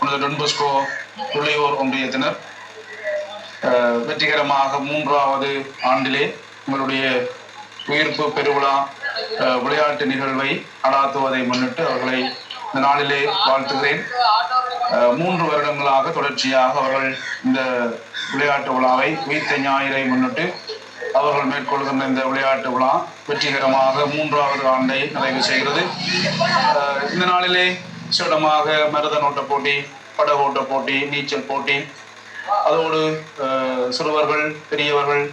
உனது டொன்பஸ்கோ துளையோர் ஒன்றியத்தினர் வெற்றிகரமாக மூன்றாவது ஆண்டிலே உங்களுடைய உயிர்ப்பு பெருவிழா விளையாட்டு நிகழ்வை நடாத்துவதை முன்னிட்டு அவர்களை இந்த நாளிலே வாழ்த்துகிறேன். மூன்று வருடங்களாக தொடர்ச்சியாக அவர்கள் இந்த விளையாட்டு விழாவை உயிர்த்த ஞாயிறை முன்னிட்டு அவர்கள் மேற்கொள்கின்ற இந்த விளையாட்டு விழா வெற்றிகரமாக மூன்றாவது ஆண்டை நிறைவு செய்கிறது. இந்த நாளிலே சுடமாக மருதன் ஓட்ட போட்டி படகோட்ட போட்டி நீச்சல் போட்டி. அதோடு சிறுவர்கள் பெரியவர்கள்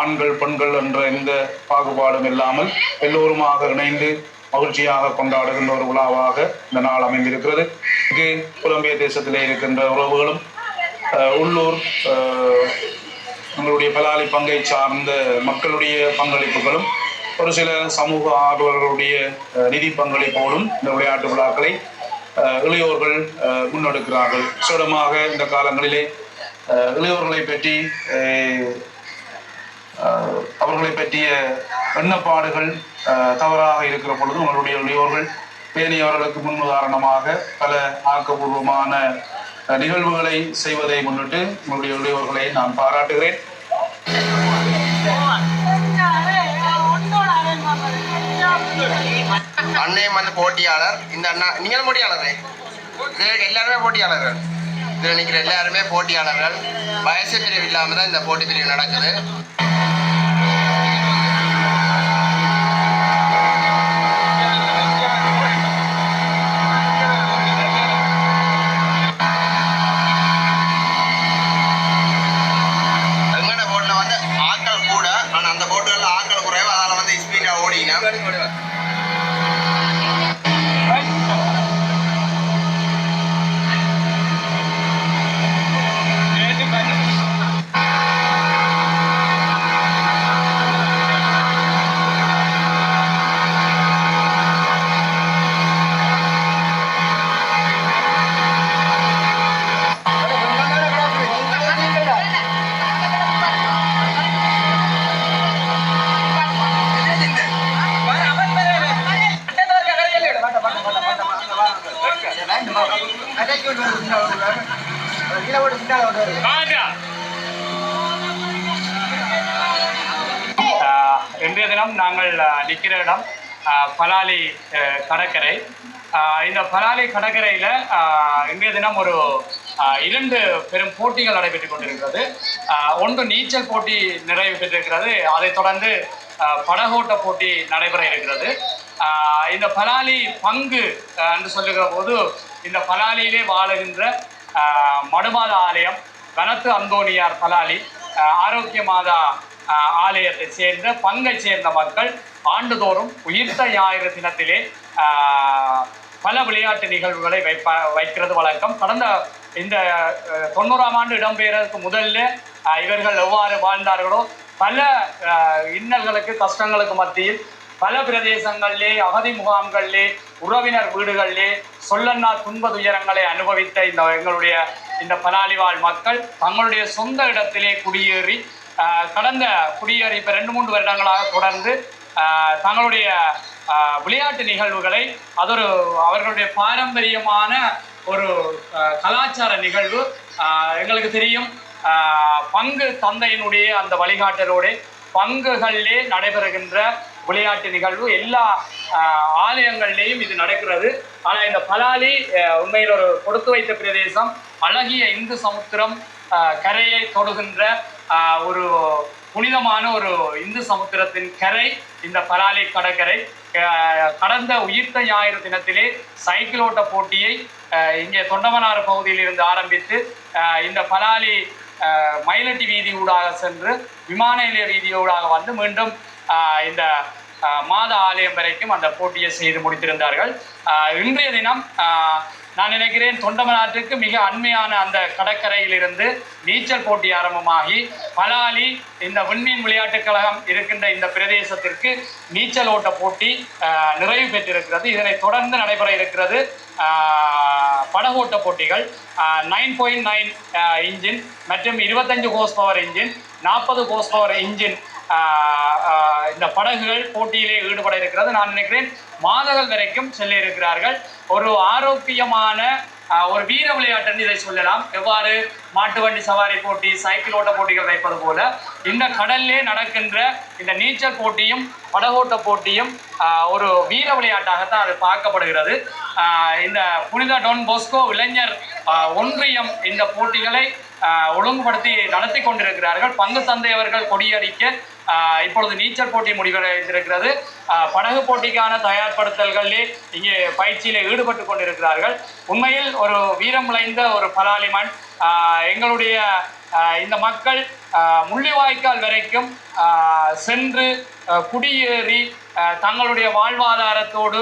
ஆண்கள் பெண்கள் என்ற எந்த பாகுபாடும் இல்லாமல் எல்லோருமாக இணைந்து மகிழ்ச்சியாக கொண்டாடுகின்ற ஒரு விழாவாக இந்த நாள் அமைந்திருக்கிறது. இங்கு புலம்பிய தேசத்திலே இருக்கின்ற உறவுகளும் உள்ளூர் எங்களுடைய உங்களுடைய பலாலி பங்கை சார்ந்த மக்களுடைய பங்களிப்புகளும் ஒரு சில சமூக ஆர்வலர்களுடைய நிதி பங்களிப்போடும் இந்த விளையாட்டு விழாக்களை இளையோர்கள் முன்னெடுக்கிறார்கள். சுடமாக இந்த காலங்களிலே இளையோர்களை பற்றி அவர்களை பற்றிய எண்ணப்பாடுகள் தவறாக இருக்கிற பொழுது உங்களுடைய இளையோர்கள் பேணியவர்களுக்கு முன்னுதாரணமாக பல ஆக்கப்பூர்வமான நிகழ்வுகளை செய்வதை முன்னிட்டு உங்களுடைய இளையோர்களை நான் பாராட்டுகிறேன். அண்ணன் வந்து போட்டியாளர் இந்த அண்ணா நீங்களும் போட்டியாளரே? இதில் எல்லாருமே போட்டியாளர்கள். இதில் நிற்கிற எல்லாருமே போட்டியாளர்கள். வயசு பிரிவு இல்லாமல் தான் இந்த போட்டி பிரிவு நடக்குது. இன்றைய தினம் நாங்கள் நிற்கிற இடம் பலாலி கடற்கரை. இந்த பலாலி கடற்கரையில் இன்றைய தினம் ஒரு இரண்டு பெரும் போட்டிகள் நடைபெற்றுக் கொண்டிருக்கிறது. ஒன்று நீச்சல் போட்டி நிறைவு பெற்றிருக்கிறது. அதைத் தொடர்ந்து படகோட்ட போட்டி நடைபெற இருக்கிறது. இந்த பலாலி பங்கு என்று சொல்லுகிற போது இந்த பலாலியிலே வாழுகின்ற மடுமாத ஆலயம் கனத்து அந்தோணியார் பலாலி ஆரோக்கிய மாதா ஆலயத்தை சேர்ந்த பங்கை சேர்ந்த மக்கள் ஆண்டுதோறும் உயிர்த்த ஞாயிறு தினத்திலே பல விளையாட்டு நிகழ்வுகளை வைப்ப வைக்கிறது வழக்கம். கடந்த இந்த தொண்ணூறாம் ஆண்டு இடம்பெயர்றதுக்கு முதல்ல இவர்கள் எவ்வாறு வாழ்ந்தார்களோ பல இன்னல்களுக்கு கஷ்டங்களுக்கு மத்தியில் பல பிரதேசங்களிலே அகதி முகாம்களிலே உறவினர் வீடுகளிலே சொல்லன்னா துன்ப துயரங்களை அனுபவித்த இந்த எங்களுடைய இந்த பலாலி வாழ் மக்கள் தங்களுடைய சொந்த இடத்திலே குடியேறி கடந்த குடியேறி இப்போ ரெண்டு மூன்று வருடங்களாக தொடர்ந்து தங்களுடைய விளையாட்டு நிகழ்வுகளை அது ஒரு அவர்களுடைய பாரம்பரியமான ஒரு கலாச்சார நிகழ்வு எங்களுக்கு தெரியும். பங்கு தந்தையினுடைய அந்த வழிகாட்டலோடு பங்குகளிலே நடைபெறுகின்ற விளையாட்டு நிகழ்வு எல்லா ஆலயங்கள்லேயும் இது நடக்கிறது. ஆனால் இந்த பலாலி உண்மையில் ஒரு கொடுத்து வைத்த பிரதேசம். அழகிய இந்து சமுத்திரம் கரையை தொடுகின்ற ஒரு புனிதமான ஒரு இந்து சமுத்திரத்தின் கரை இந்த பலாலி கடற்கரை. கடந்த உயிர்த்த ஞாயிறு தினத்திலே சைக்கிள் ஓட்ட போட்டியை இங்கே தொண்டமனார் பகுதியில் இருந்து ஆரம்பித்து இந்த பலாலி மயிலட்டி வீதி ஊடாக சென்று விமான நிலைய வீதி ஊடாக வந்து மீண்டும் இந்த மாத ஆலயம் வரைக்கும் அந்த போட்டியை செய்து முடித்திருந்தார்கள். இன்றைய தினம் நான் நினைக்கிறேன் தொண்டமனாற்றுக்கு மிக அண்மையான அந்த கடற்கரையிலிருந்து நீச்சல் போட்டி ஆரம்பமாகி பலாலி இந்த விண்மீன் விளையாட்டுக் கழகம் இருக்கின்ற இந்த பிரதேசத்திற்கு நீச்சல் ஓட்ட போட்டி நிறைவு பெற்றிருக்கிறது. இதனை தொடர்ந்து நடைபெற இருக்கிறது படகோட்ட போட்டிகள் நைன் பாயிண்ட் நைன் இன்ஜின் மற்றும் இருபத்தஞ்சு ஹோஸ் பவர் இன்ஜின் நாற்பது ஹோஸ் பவர் இன்ஜின் இந்த படகுகள் போட்டியிலே ஈடுபட இருக்கிறது. நான் நினைக்கிறேன் மாதங்கள் வரைக்கும் செல்ல இருக்கிறார்கள். ஒரு ஆரோக்கியமான ஒரு வீர விளையாட்டுன்னு இதை சொல்லலாம். எவ்வாறு மாட்டு வண்டி சவாரி போட்டி சைக்கிள் ஓட்ட போட்டிகள் வைப்பது போல இந்த கடல்லே நடக்கின்ற இந்த நீச்சல் போட்டியும் படகோட்ட போட்டியும் ஒரு வீர விளையாட்டாகத்தான் அது பார்க்கப்படுகிறது. இந்த புனித டொன் போஸ்கோ இளைஞர் ஒன்றியம் இந்த போட்டிகளை ஒழுங்குபடுத்தி நடத்தி கொண்டிருக்கிறார்கள். பங்கு தந்தையவர்கள் கொடியடிக்க இப்பொழுது நீச்சல் போட்டி முடிவடைந்திருக்கிறது. படகு போட்டிக்கான தயார்படுத்தல்களிலே இங்கே பயிற்சியில் ஈடுபட்டு கொண்டிருக்கிறார்கள். உண்மையில் ஒரு வீரம் விளைந்த ஒரு பலாலி எங்களுடைய இந்த மக்கள் முள்ளிவாய்க்கால் வரைக்கும் சென்று குடியேறி தங்களுடைய வாழ்வாதாரத்தோடு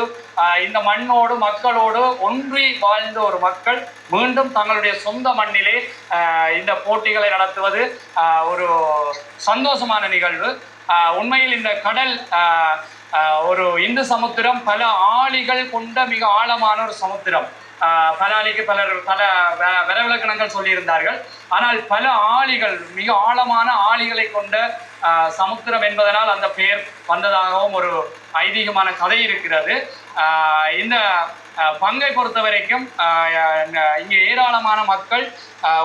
இந்த மண்ணோடு மக்களோடு ஒன்றி வாழ்ந்த ஒரு மக்கள் மீண்டும் தங்களுடைய சொந்த மண்ணிலே இந்த போட்டிகளை நடத்துவது ஒரு சந்தோஷமான நிகழ்வு. உண்மையில் இந்த கடல் ஒரு இந்து சமுத்திரம் பல ஆளிகள் கொண்ட மிக ஆழமான ஒரு சமுத்திரம். பல பலாலிக்கு பலர் பல விரவிலக்கணங்கள் சொல்லியிருந்தார்கள். ஆனால் பல ஆளிகள் மிக ஆழமான ஆளிகளை கொண்ட சமுத்திரம் என்பதனால் அந்த பெயர் வந்ததாகவும் ஒரு ஐதீகமான கதை இருக்கிறது. இந்த பங்கை பொறுத்த வரைக்கும் இங்கே ஏராளமான மக்கள்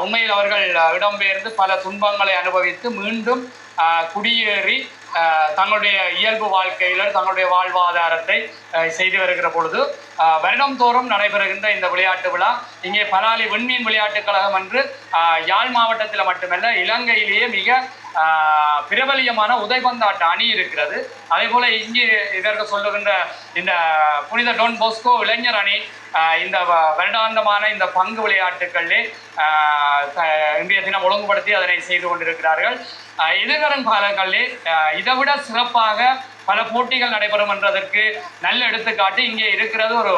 உண்மையில் அவர்கள் இடம்பெயர்ந்து பல துன்பங்களை அனுபவித்து மீண்டும் குடியேறி தங்களுடைய இயல்பு வாழ்க்கையில் தங்களுடைய வாழ்வாதாரத்தை செய்து வருகிற பொழுது வருடந்தோறும் வருடம்தோறும் நடைபெறுகின்ற இந்த விளையாட்டு விழா. இங்கே பலாலி விண்மீன் விளையாட்டுக் கழகம் என்று யாழ் மாவட்டத்தில் மட்டுமல்ல இலங்கையிலேயே மிக பிரபலியமான உதைபந்தாட்ட அணி இருக்கிறது. அதே போல இங்கே இதற்கு சொல்லுகின்ற இந்த புனித டொன் போஸ்கோ இளைஞர் அணி இந்த வ- வருடாந்தமான இந்த பங்கு விளையாட்டுகளிலே இந்திய இன்றைய தினம் ஒழுங்குபடுத்தி அதனை செய்து கொண்டிருக்கிறார்கள். எதிர்வரும் காலங்களிலே இதை இதைவிட சிறப்பாக பல போட்டிகள் நடைபெறும் என்றதற்கு நல்ல எடுத்துக்காட்டு இங்கே இருக்கிறது ஒரு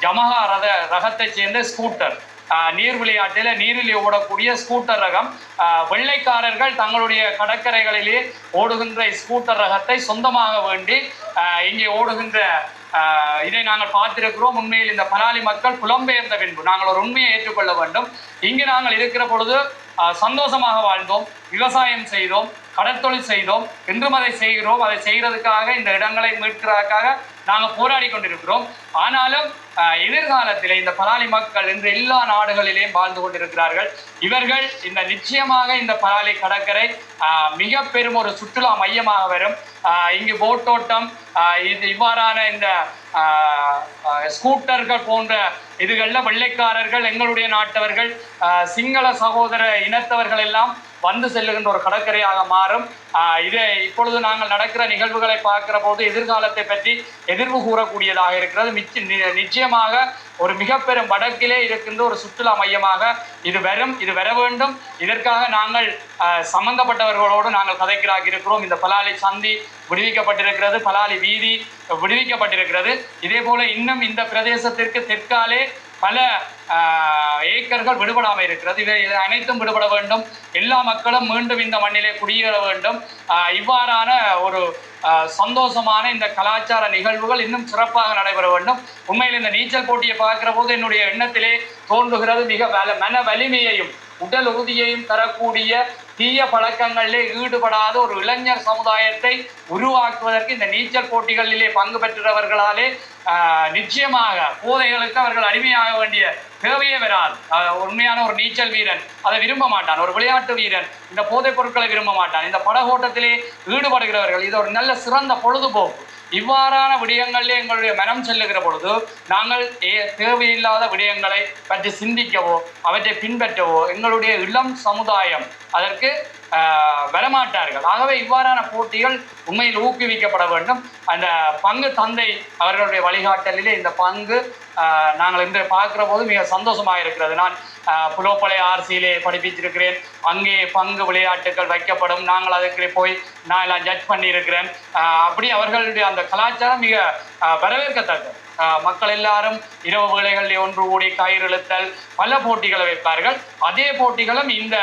ஜமஹா ரத ரகத்தைச் சேர்ந்த ஸ்கூட்டர். நீர் விளையாட்டில் நீரில் ஓடக்கூடிய ஸ்கூட்டர் ரகம். வெள்ளைக்காரர்கள் தங்களுடைய கடற்கரைகளிலே ஓடுகின்ற ஸ்கூட்டர் ரகத்தை சொந்தமாக வேண்டி இங்கே ஓடுகின்ற இதை நாங்கள் பார்த்திருக்கிறோம். உண்மையில் இந்த பலாலி மக்கள் புலம்பெயர்ந்த பின்பு. நாங்கள் ஒரு உண்மையை ஏற்றுக்கொள்ள வேண்டும். இங்கு நாங்கள் இருக்கிற பொழுது சந்தோஷமாக வாழ்ந்தோம். விவசாயம் செய்தோம். கடற்தொழில் செய்தோம். இன்றும் அதை செய்கிறோம். அதை செய்கிறதுக்காக இந்த இடங்களை மீட்கிறதுக்காக நாங்கள் போராடி கொண்டிருக்கிறோம். ஆனாலும் எதிர்காலத்தில் இந்த பலாலி மக்கள் இன்று எல்லா நாடுகளிலேயும் வாழ்ந்து கொண்டிருக்கிறார்கள். இவர்கள் இந்த நிச்சயமாக இந்த பலாலி கடற்கரை மிக பெரும் ஒரு சுற்றுலா மையமாக வரும். இங்கு போட்டோட்டம் இது இவ்வாறான இந்த ஸ்கூட்டர்கள் போன்ற இதுகளில் வெள்ளைக்காரர்கள் எங்களுடைய நாட்டவர்கள் சிங்கள சகோதர இனத்தவர்கள் எல்லாம் வந்து செல்லுகின்ற ஒரு கடற்கரையாக மாறும். இதே இப்பொழுது நாங்கள் நடக்கிற நிகழ்வுகளை பார்க்கிற போது எதிர்காலத்தை பற்றி எதிர்வு கூறக்கூடியதாக இருக்கிறது. நி- நிச்சயமாக ஒரு மிக பெரும் வடக்கிலே இருக்கின்ற ஒரு சுற்றுலா மையமாக இது வரும் இது வர வேண்டும். இதற்காக நாங்கள் சம்பந்தப்பட்டவர்களோடு நாங்கள் கதைக்கிறாக இருக்கிறோம். இந்த பலாலி சந்தி விடுவிக்கப்பட்டிருக்கிறது. பலாலி வீதி விடுவிக்கப்பட்டிருக்கிறது. இதே போல இன்னும் இந்த பிரதேசத்திற்கு தெற்காலே பல ஏக்கர்கள் விடுபடாமல் இருக்கிறது. இதை இதை அனைத்தும் விடுபட வேண்டும். எல்லா மக்களும் மீண்டும் இந்த மண்ணிலே குடியேற வேண்டும். இவ்வாறான ஒரு சந்தோஷமான இந்த கலாச்சார நிகழ்வுகள் இன்னும் சிறப்பாக நடைபெற வேண்டும். உண்மையில் இந்த நீச்சல் போட்டியை பார்க்கிற போது என்னுடைய எண்ணத்திலே தோன்றுகிறது மிக வல மன வலிமையையும் உடல் உறுதியையும் தரக்கூடிய தீய பழக்கங்களிலே ஈடுபடாத ஒரு இளைஞர் சமுதாயத்தை உருவாக்குவதற்கு இந்த நீச்சல் போட்டிகளிலே பங்கு பெற்றவர்களாலே நிச்சயமாக போதைகளுக்கு அவர்கள் அடிமையாக வேண்டிய தேவையே வராது. உண்மையான ஒரு நீச்சல் வீரன் அதை விரும்ப மாட்டான். ஒரு விளையாட்டு வீரன் இந்த போதைப் பொருட்களை விரும்ப மாட்டான். இந்த படகோட்டத்திலே ஈடுபடுகிறவர்கள் இது ஒரு நல்ல சிறந்த பொழுதுபோக்கு. இவ்வாறான விடயங்களிலே எங்களுடைய மனம் செல்லுகிற பொழுது நாங்கள் தேவையில்லாத விடயங்களை பற்றி சிந்திக்கவோ அவற்றை பின்பற்றவோ எங்களுடைய இளம் சமுதாயம் அதற்கு வரமாட்டார்கள். ஆகவே இவ்வாறான போட்டிகள் உண்மையில் ஊக்குவிக்கப்பட வேண்டும். அந்த பங்கு தந்தை அவர்களுடைய வழிகாட்டலிலே இந்த பங்கு நாங்கள் இன்று பார்க்குற போது மிக சந்தோஷமாக இருக்கிறது. நான் புலோப்பளை ஆர்சியிலே படிப்பிச்சிருக்கிறேன். அங்கே பங்கு விளையாட்டுகள் வைக்கப்படும். நாங்கள் அதுக்கு போய் நான் எல்லாம் ஜட்ஜ் பண்ணியிருக்கிறேன். அப்படி அவர்களுடைய அந்த கலாச்சாரம் மிக வரவேற்கத்தக்கது. மக்கள் எல்லாரும் இரவு வேளைகளில் ஒன்று கூடி கயிறு இழுத்தல் பல போட்டிகளை வைப்பார்கள். அதே போட்டிகளும் இந்த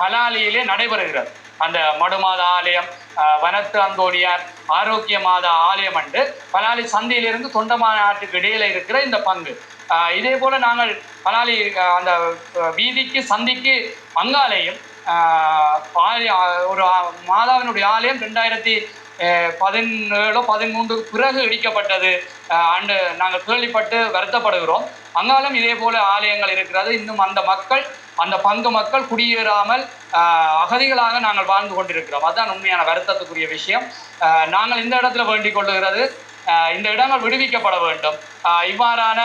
பலாலியிலே நடைபெறுகிறது. அந்த மடுமாத ஆலயம் வனத்து அந்தோணியார் ஆரோக்கிய மாதா ஆலயம் அண்டு பலாலி சந்தையிலிருந்து தொண்டமான ஆற்றுக்கு இடையில இருக்கிற இந்த பங்கு. இதே போல நாங்கள் பலாலி அந்த வீதிக்கு சந்திக்கு பங்காலயம் ஆஹ், ஒரு மாதாவினுடைய ஆலயம் ரெண்டாயிரத்தி பதினேழோ பதிமூன்று பிறகு இடிக்கப்பட்டது. அண்டு நாங்கள் கேள்விப்பட்டு வருத்தப்படுகிறோம். அங்காலும் இதே போல ஆலயங்கள் இருக்கிறது. இன்னும் அந்த மக்கள் அந்த பங்கு மக்கள் குடியேறாமல் அகதிகளாக நாங்கள் வாழ்ந்து கொண்டிருக்கிறோம். அதுதான் உண்மையான வருத்தத்துக்குரிய விஷயம். நாங்கள் இந்த இடத்துல வேண்டிக் கொள்ளுகிறது. இந்த இடங்கள் விடுவிக்கப்பட வேண்டும். இவ்வாறான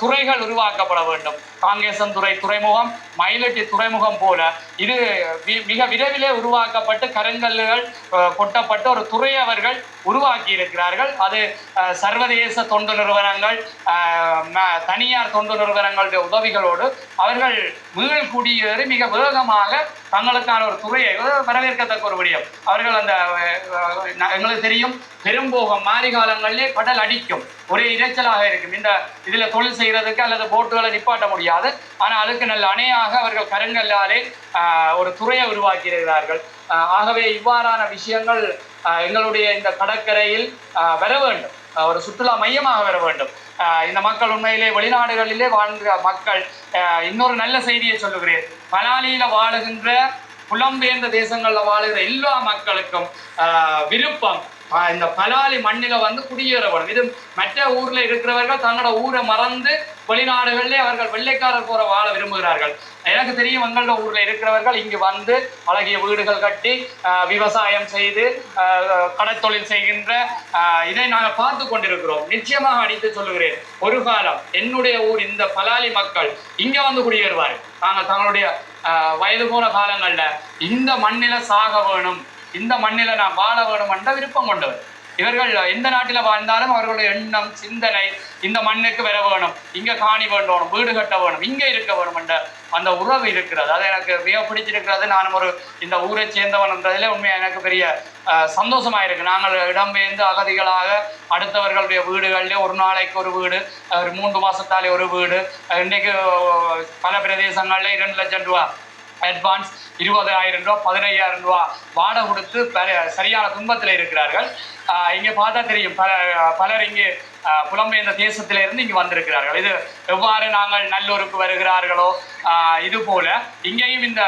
துறைகள் உருவாக்கப்பட வேண்டும். காங்கேசன்துறை துறைமுகம் மயிலட்டி துறைமுகம் போல. இது வி- மிக விரைவிலே உருவாக்கப்பட்டு கருங்கல்லுகள் கொட்டப்பட்ட கொட்டப்பட்டு ஒரு துறை அவர்கள் உருவாக்கி இருக்கிறார்கள் அது சர்வதேச தொண்டு நிறுவனங்கள் தனியார் தொண்டு நிறுவனங்களுடைய உதவிகளோடு அவர்கள் மீள் குடியேறி மிக வேகமாக தங்களுக்கான ஒரு துறையை வரவேற்கத்தக்க ஒரு விடயம். அவர்கள் அந்த எங்களுக்கு தெரியும் பெரும்போகம் மாரி காலங்களிலே கடல் அடிக்கும். ஒரே இரைச்சலாக இருக்கும். இந்த இதில் தொழில் செய்கிறதுக்கு அல்லது போட்டுகளை நிப்பாட்ட முடியாது. ஆனால் அதுக்கு நல்ல அணையாக அவர்கள் கருங்கல்லாலே ஒரு துறையை உருவாக்கி இருக்கிறார்கள் ஆகவே இவ்வாறான விஷயங்கள் எங்களுடைய இந்த கடற்கரையில் வர வேண்டும். ஒரு சுற்றுலா மையமாக வர வேண்டும். இந்த மக்கள் உண்மையிலே வெளிநாடுகளிலே வாழ்கிற மக்கள் இன்னொரு நல்ல செய்தியை சொல்லுகிறேன். மலாலியில வாழுகின்ற புலம்பெயர்ந்த தேசங்களில் வாழுகிற எல்லா மக்களுக்கும் விருப்பம் இந்த பலாலி மண்ணில வந்து குடியேறப்படும் இது மற்ற ஊர்ல இருக்கிறவர்கள் தங்களோட ஊரை மறந்து வெளிநாடுகளிலே அவர்கள் வெள்ளைக்காரர் போற வாழ விரும்புகிறார்கள். எனக்கு தெரியும் எங்களோட ஊர்ல இருக்கிறவர்கள் இங்கு வந்து அழகிய வீடுகள் கட்டி விவசாயம் செய்து கடற்தொழில் செய்கின்ற இதை நாங்கள் பார்த்து கொண்டிருக்கிறோம். நிச்சயமாக அடித்து சொல்லுகிறேன். ஒரு காலம் என்னுடைய ஊர் இந்த பலாலி மக்கள் இங்க வந்து குடியேறுவார்கள். நாங்கள் தங்களுடைய வயது போன காலங்கள்ல இந்த மண்ணில சாக வேணும். இந்த மண்ணில நான் வாழ வேணும் என்ற விருப்பம் கொண்டவர். இவர்கள் எந்த நாட்டில வாழ்ந்தாலும் அவர்களுடைய எண்ணம் சிந்தனை இந்த மண்ணுக்கு வர வேணும். இங்க காணி வேணும் வீடு கட்ட வேணும் இங்க இருக்க வேணும் என்ற அந்த உறவு இருக்கிறது. அது எனக்கு மிக பிடிச்சிருக்கிறது நானும் ஒரு இந்த ஊரை சேர்ந்தவன் உண்மையாக எனக்கு பெரிய ஆஹ், சந்தோஷமா இருக்கு. நாங்கள் இடம்பெயர்ந்து அகதிகளாக அடுத்தவர்களுடைய வீடுகளிலே ஒரு நாளைக்கு ஒரு வீடு ஒரு மூன்று மாசத்தாலே ஒரு வீடு. அஹ், இன்றைக்கு பல பிரதேசங்களில் இரண்டு லட்சம் ரூபா அட்வான்ஸ் இருபதாயிரம் ரூபா பதினையாயிரம் ரூபா வாடகை கொடுத்து சரியான துன்பத்தில் இருக்கிறார்கள். இங்கே பார்த்தா தெரியும். பல பலர் இங்கே புலம்பெயர்ந்த தேசத்திலிருந்து இங்கே வந்திருக்கிறார்கள். இது எவ்வாறு நாங்கள் நல்லூருக்கு வருகிறார்களோ இது போல இங்கேயும் இந்த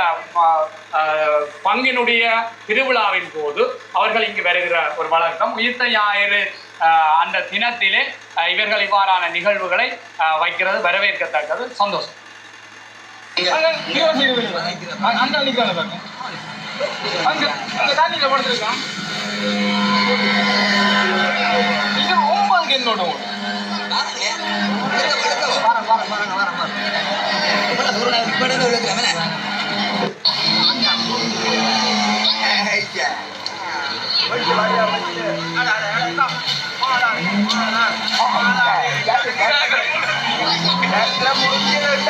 பங்கினுடைய திருவிழாவின் போது அவர்கள் இங்கு வருகிற ஒரு வழக்கம். உயிர்த்த ஞாயிறு அந்த தினத்திலே இவர்கள் இவ்வாறான நிகழ்வுகளை வைக்கிறது வரவேற்கத்தக்கது. சந்தோஷம். அங்க நிக்கிறாங்க பாருங்க. அங்க அங்க தண்ணியில படுத்திருக்கான். இது ஒன்பதுக்கு என்னோட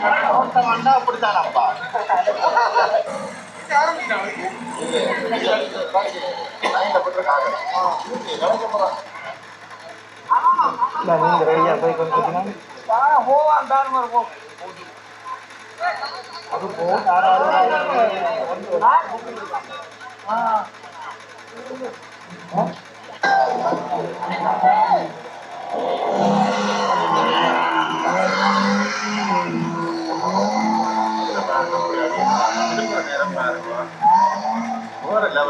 அந்த போட்டிங் அடிங்க அடிங்க அப்படித்தான் போற லெவல் போற போற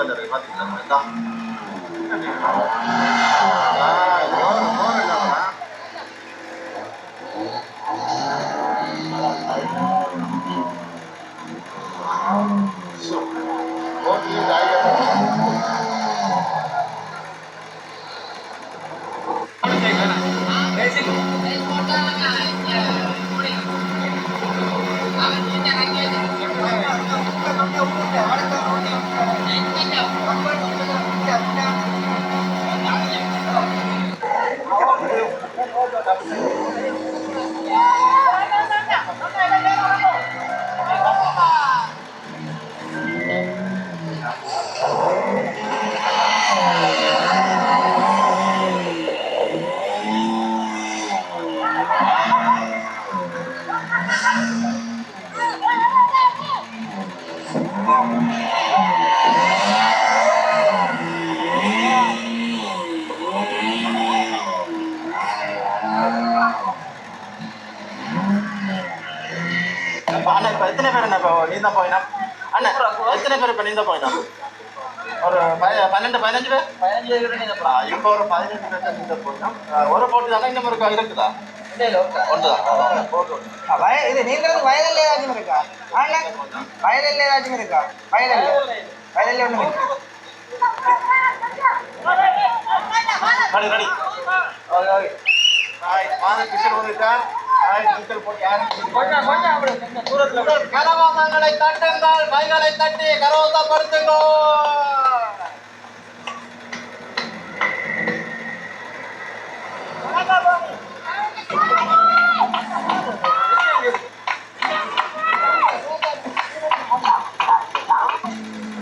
லெவல் இருக்கு பாத்தீங்களா போற இருக்கா இருக்குதா இது நீங்கிறது வயலில் ஏதாச்சும் இருக்கா ஆனா வயலில் ஏதாச்சும் இருக்கா வயலில் வயலில் ஒன்றும் இல்லை ready ready okay okay hi மாத கிஷோர் வந்துட்டார் ஹாய் நீச்சல் போட்டு யாரும் கொஞ்சம் கொஞ்சம் அப்படி கொஞ்சம் தூரத்தில் உங்கள் கரவாசங்களை தட்டுங்கள் கைகளை தட்டி கரவசப்படுத்துங்கள்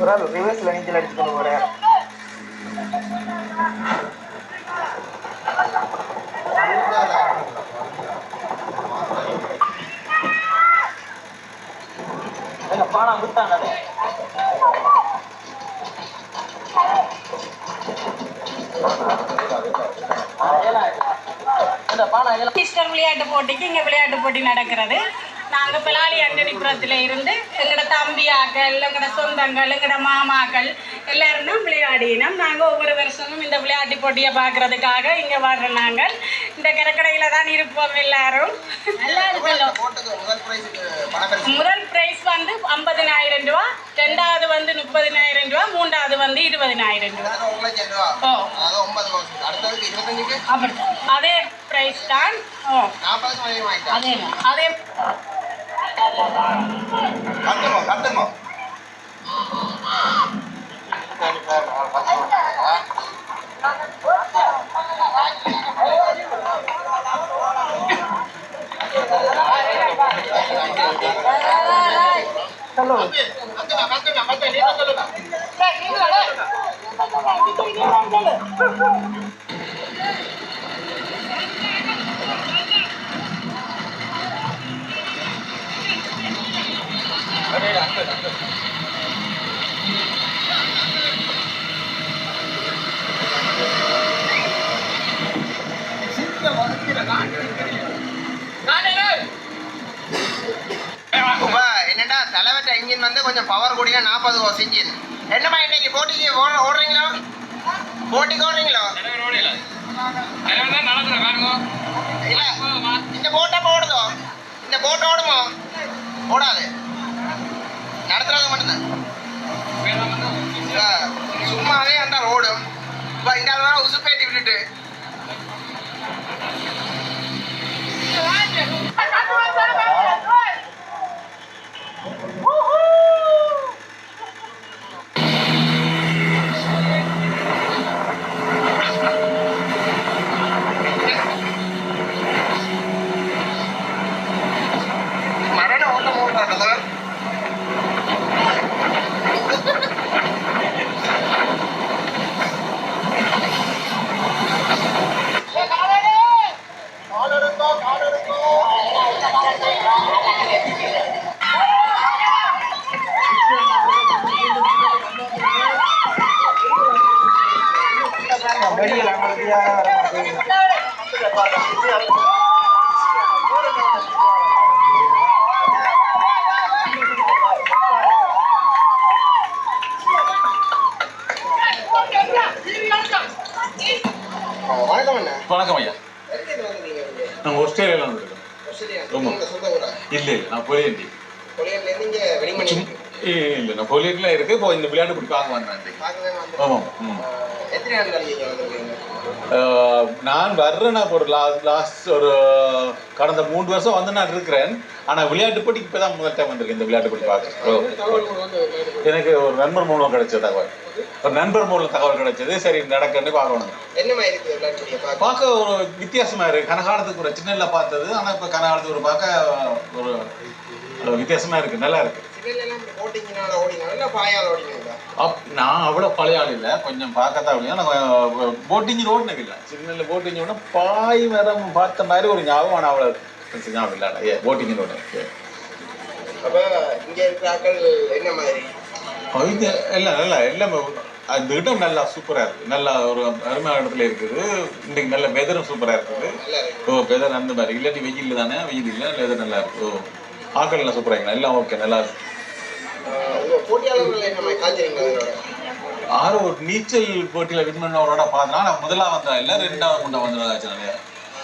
ஒரு ஆள் ரிவர்ஸில் நீச்சல் அடிச்சுக்கணும் கொண்டு பானா பானம் விட்டாங்க. இந்த விளையாட்டு போட்டிக்கு இங்க விளையாட்டு போட்டி நடக்கிறது. நாங்கள் பிளாலி அண்டனிபுரத்தில் இருந்து எங்களோட தம்பியாக்கள் எங்களோட சொந்தங்கள் எங்களோட மாமாக்கள் எல்லாரும் விளையாடினோம் நாங்கள் ஒவ்வொரு வருஷமும் இந்த விளையாட்டு போட்டியை பார்க்கறதுக்காக இங்கே வர்ற நாங்கள். இந்த கடற்கரையில் தான் இருப்போம் எல்லாரும். முதல் பிரைஸ் வந்து ஐம்பதினாயிரம் ரூபா ரெண்டாவது வந்து முப்பதினாயிரம் ரூபா மூன்றாவது வந்து இருபதினாயிரம் ரூபா. ஓ. அதே பிரைஸ் தான். அதே அதே கட்டுமோ கட்டுமோ ஹலோ கத்துமா கத்துமா கத்து நீங்க சொல்லுங்க இப்ப என்னடா தலைவட்ட இன்ஜின் வந்து கொஞ்சம் பவர் கூடிய நாற்பது ஹோஸ் இன்ஜின் என்னம்மா இன்னைக்கு போட்டிக்கு ஓட- ஓடுறீங்களோ? போட்டிக்கு ஓடுறீங்களோ? நடக்கிற பாருங்க இல்ல. இந்த போட்டை போடுதோ? இந்த போட் ஓடுமோ? ஓடாது. நடத்துறது மட்டும்தான். சும்மாவே அந்த ஓடும் இப்போ இந்த அளவு உசுப்பேட்டி விட்டுட்டு மரண ஓட்டம் ஓடுறாங்க வணக்கம் அண்ணா வணக்கம் ஐயா எங்க வந்தீங்க நீங்க நாங்கள் ஆஸ்திரேலியாவில் வந்திருக்கோம் ஆஸ்திரேலியா ஆமா. உங்க சொந்த ஊரா இல்லை இல்லை நான் பொலியண்டி கொலையில இருந்து இங்க வெடிமணி இல்லை நான் பொலியட்டில் இருக்கு இப்போ இந்த விளையாட்டு பிடி பார்க்க வந்தேன் இன்னைக்கு. பார்க்கவே வந்து ஆமாம் ம் எத்தனை நாள் கழிங்க வந்திருக்கீங்க ஆஹ், நான் நான் ஒரு லாஸ்ட் ஒரு கடந்த மூன்று வருஷம் வந்து நான் இருக்கிறேன். ஆனால் விளையாட்டு போட்டிக்கு இப்போ தான் முதல் டைம் வந்திருக்கேன் இந்த விளையாட்டு போட்டி பார்க்க. எனக்கு ஒரு நண்பர் மூலம் கிடைச்ச தகவல். ஒரு நண்பர் மூலம் தகவல் கிடைச்சது. சரி நடக்கன்னு பார்க்கணும். இருக்குது பார்க்க? ஒரு வித்தியாசமா இருக்கு. கனகாலத்துக்கு ஒரு சின்னல பார்த்தது. ஆனா இப்ப கனகாலத்துக்கு ஒரு பார்க்க ஒரு ஒரு வித்தியாசமா இருக்கு. நல்லா இருக்கு. ஓடினா அப் நான் அவ்வளவு பழைய ஆள் இல்லை. கொஞ்சம் பார்க்கத்தான் முடியும் ஆனால் போட்டிங் ரோடு இல்லை. சின்னல போட்டிங் ரோடு பாய் மரம் பார்த்த மாதிரி ஒரு ஞாபகம் ஆனால் அவ்வளோ ஞாபகம் இல்லை. ஏ போட்டிங் ரோடு அப்ப இங்க இருக்கிற ஆட்கள் என்ன மாதிரி? இது எல்லாம் நல்லா எல்லாம் அந்த இடம் நல்லா சூப்பரா இருக்கு நல்லா ஒரு அருமையான இடத்துல இருக்குது. இன்னைக்கு நல்ல வெதரும் சூப்பரா இருக்குது. நல்லா இருக்கு. ஓ வெதர் அந்த மாதிரி. இல்லாட்டி வெயில் தானே? வெயில் இல்லை வெதர் நல்லா இருக்கு. ஓ ஆக்கள் எல்லாம் சூப்பரா இருக்கு எல்லாம் ஓகே நல்லா இருக்கு. ஆறு ஒரு நீச்சல் போட்டியில வின் பண்ணவரோட பார்த்தா நான் முதலா வந்தா இல்ல ரெண்டாவது கொண்ட வந்தாச்சு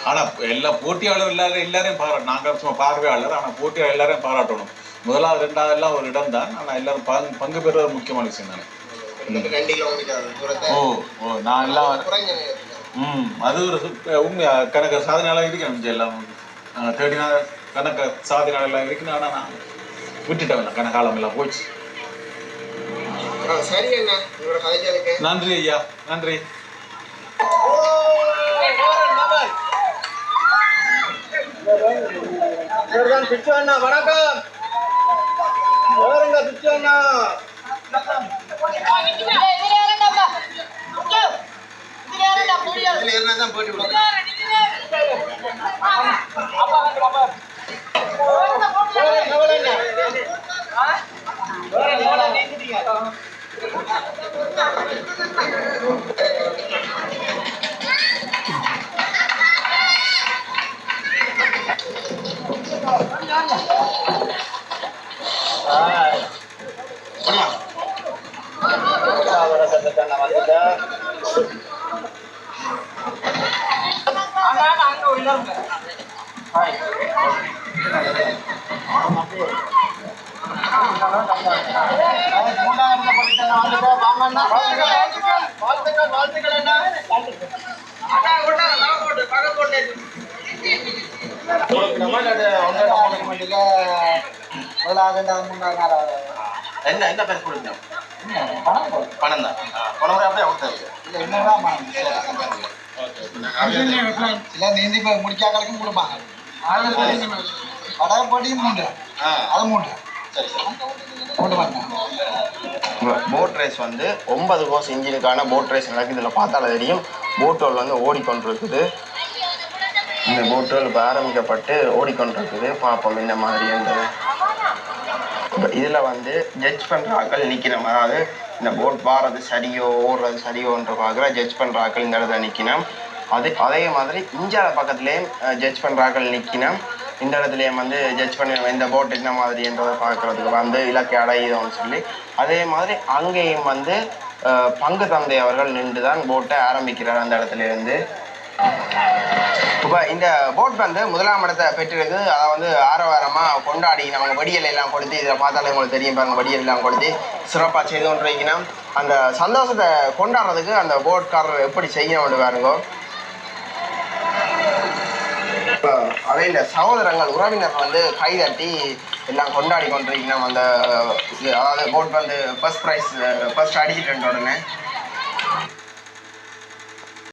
ஆனா எல்லா போட்டியாளர் எல்லாரும் எல்லாரையும் பாராட்டு நாங்க சும்மா பார்வையாளர் ஆனா போட்டியாளர் எல்லாரையும் பாராட்டணும். முதலாவது ரெண்டாவது எல்லாம் ஒரு இடம் தான். ஆனா எல்லாரும் பங்கு பங்கு பெறுவது முக்கியமான விஷயம் தானே. ஓ ஓ நான் எல்லாம் ம் அது ஒரு உண்மையா கணக்கு சாதனையாளர் இங்க எல்லாம். தேர்ட்டி நாள் கணக்கு சாதனையாளர் இருக்கணும் ஆனா நான் விட்டுட்டேன் கணக்காலம் எல்லாம் போச்சு நன்றி ஐயா நன்றி பிச்சு அண்ணா வணக்கம் பிச்சு அண்ணா இதுல இருந்தா தான் போட்டி விடுங்க வாழ்த்துக்கள் வாழ்த்துக்கள் அண்ணா அண்ணா கொண்டா நான் போட்டு பக்கம் போட்டு என்ன என்ன பேர் கொடுங்க பணம் தான் பணம் அப்படியே கொடுத்தாரு இல்ல நீந்தி போய் முடிக்காக்களுக்கும் கொடுப்பாங்க போட்டியும் மூன்று. அது மூன்று. சரி சரி. போட் ரேஸ் வந்து ஒன்பது கோர்ஸ் இன்ஜினுக்கான போட் ரேஸ் நடக்குது. இதில் பார்த்தாலே தெரியும் போட்டோல் வந்து ஓடிக்கொண்டிருக்குது. இந்த போட்டோல் இப்போ ஆரம்பிக்கப்பட்டு ஓடிக்கொண்டிருக்குது. பார்ப்போம் இந்த மாதிரி அந்த இப்போ இதில் வந்து ஜட்ஜ் பண்ணுற ஆட்கள் நிற்கணும் அதாவது இந்த போட் வாரது சரியோ ஓடுறது சரியோன்ற பார்க்குற ஜட்ஜ் பண்ணுற ஆக்கள் இந்த இடத்துல நிற்கணும் அது அதே மாதிரி இஞ்சால பக்கத்துலேயும் ஜட்ஜ் பண்ணுற ஆக்கள் நிற்கணும் இந்த இடத்துலையும் வந்து ஜட்ஜ் பண்ணி இந்த போட் என்ன மாதிரின்றதை பார்க்கறதுக்கு வந்து இலக்கை அடையுதோன்னு சொல்லி அதே மாதிரி அங்கேயும் வந்து பங்கு தந்தை அவர்கள் நின்று தான் போட்டை ஆரம்பிக்கிறார் அந்த இடத்துல இருந்து இப்போ இந்த போட் வந்து முதலாம் இடத்தை பெற்றிருக்கு அதை வந்து ஆரவாரமாக கொண்டாடி நாங்கள் வடியல் எல்லாம் கொடுத்து இதில் பார்த்தாலே உங்களுக்கு தெரியும் பாருங்க வடியல் எல்லாம் கொடுத்து சிறப்பாக செய்து கொண்டிருக்கீங்கன்னா அந்த சந்தோஷத்தை கொண்டாடுறதுக்கு அந்த போட்காரர் எப்படி செய்யணும் பாருங்க இப்போ அதே இந்த சகோதரங்கள் உறவினர் வந்து கைதட்டி எல்லாம் கொண்டாடி கொண்டிருக்கணும் அந்த அதாவது போட் வந்து ஃபர்ஸ்ட் ப்ரைஸ் ஃபர்ஸ்ட் அடிச்சிட்டு உடனே.